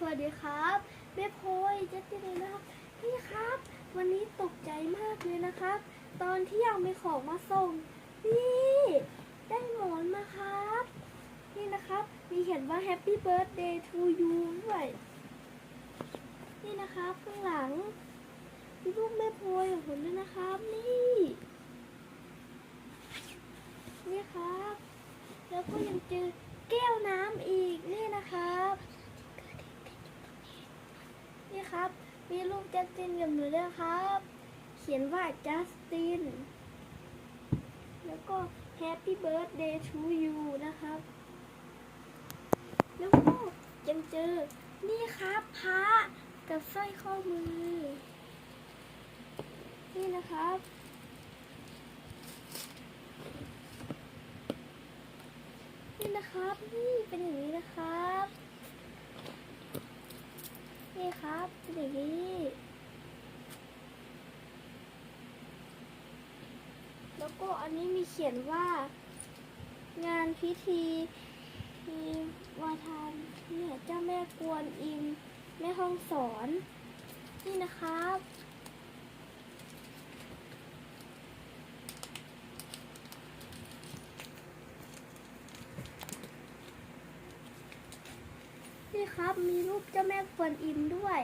สวัสดีครับแม่พลอยเจ๊ติเลยนะครับพี่ครับ วันนี้ตกใจมากเลยนะครับ ตอนที่ยังมีของมาส่ง นี่ ได้หมอนมาครับ นี่นะครับ มีเขียนว่า Happy Birthday to you ด้วยนี่นะครับข้างหลังมีรูปแม่พลอยของผมด้วยนะครับ นี่ นี่ครับ แล้วก็ยังเจอแก้วน้ำอีกนี่นะครับ นี่ครับ มีรูป จัสตินกับหนูด้วยครับ เขียนว่าจัสติน แล้วก็ Happy Birthday to you นะครับ แล้วก็ยังเจอ นี่ครับพระกับสร้อยข้อมือ นี่นะครับ นี่นะครับ นี่เป็นอย่างนี้นะครับ นี่ครับเป็นอย่างนี้ แล้วก็อันนี้มีเขียนว่า งานพิธีมีวาทานเนี่ยเจ้าแม่กวนอิมแม่ห้องสอน นี่นะครับนี่ครับมีรูปเจ้าแม่กวนอิมด้วย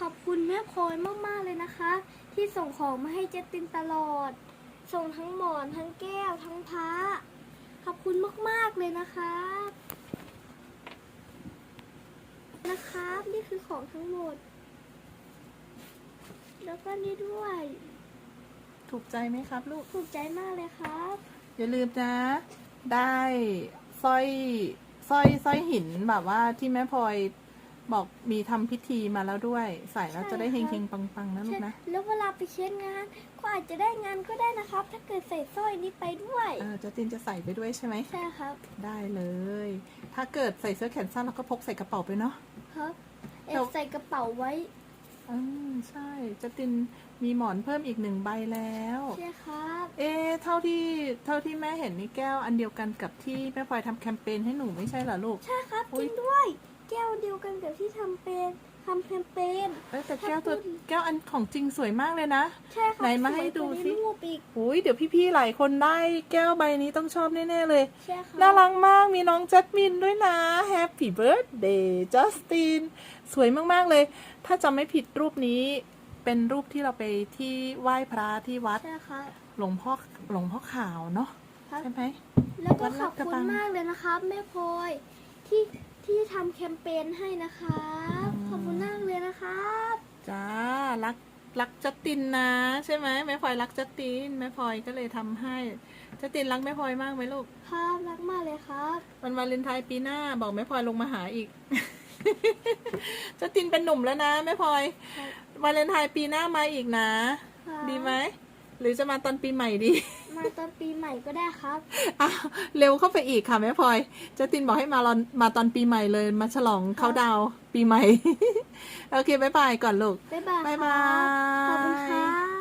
ขอบคุณแม่พลอยมากๆเลยนะคะ ที่ส่งของมาให้เจตินตลอด ส่งทั้งหมอนทั้งแก้วทั้งพระขอบคุณมากๆเลยนะครับนะครับ นี่คือของทั้งหมด แล้วก็นี่ด้วย ถูกใจไหมครับลูก ถูกใจมากเลยครับ อย่าลืมนะ ได้สร้อยสร้อยสร้อยหินแบบว่าที่แม่พลอย บอกมีทำพิธีมาแล้วด้วย ใส่แล้วจะได้ใช่เฮครับงๆปังๆนะลูกนะใช่แล้วเวลาไปเช็ดงาน ก็อาจจะได้งานก็ได้นะครับ ถ้าเกิดใส่สร้อยนี้ไปด้วยเออจัสตินจะใส่ไปด้วยใช่ไหมใช่ครับ ได้เลย ถ้าเกิดใส่เสื้อแขนสั้นเราก็พกใส่กระเป๋าไปเนาะครับแอเราบใส่กระเป๋าไว้อืมใช่จัสตินมีหมอนเพิ่มอีกหนึ่งใบแล้วใช่ครับ เอ๊ะเท่าที่เท่าที่แม่เห็นนี่แก้วอันเดียวกันกับที่แม่พลอยทำแคมเปญให้หนูไม่ใช่เหรอลูกใช่ครับอุ๊จยริงด้วย แก้วเดียวกันกับที่ทำเป็นทำแคมเปญเอ้ยแต่แก้วตัวแก้วอันของจริงสวยมากเลยนะ ใช่ครับไหนมาให้สวยกว่ดูในสิ รูปอีก อุ้ยเดี๋ยวพี่ๆหลายคนได้แก้วใบนี้ต้องชอบแน่ๆเลย ใช่ครับน่ารักมากมีน้องจัสมินด้วยนะ Happy Birthday Justin สวยมากๆเลย ถ้าจำไม่ผิดรูปนี้เป็นรูปที่เราไปที่ไหว้พระที่วัด ใช่ครับหลวงพ่อหลวงพ่อขาวเนาะครับ ใช่ไหม แล้วก็วัดขลาอดบกระคุบัณงมากเลยนะครับแม่พลอยที่ ที่ทำแคมเปญให้นะครับอืมขอบคุณมากเลยนะครับจ้ารักรักจัสตินนะ ใช่ไหมแม่พลอยรักจัสตินแม่พลอยก็เลยทำให้จัสตินรักแม่พลอยมากไหมลูก ครับรักมากเลยครับวันวาเลนไทน์ปีหน้าบอกแม่พลอยลงมาหาอีก จัสตินเป็นหนุ่มแล้วนะแม่พลอยครับวาเลนไทน์ปีหน้ามาอีกนะ ครับดีไหม หรือจะมาตอนปีใหม่ดี มาตอนปีใหม่ก็ได้ครับอ้าวเร็วเข้าไปอีกค่ะแม่พลอยจัสตินบอกให้มารอนมาตอนปีใหม่เลย มาฉลองเขาดาวน์ปีใหม่ โอเคบายบายก่อนลูก บ๊ายบายบ๊ายบาครับยขอบคุณครับ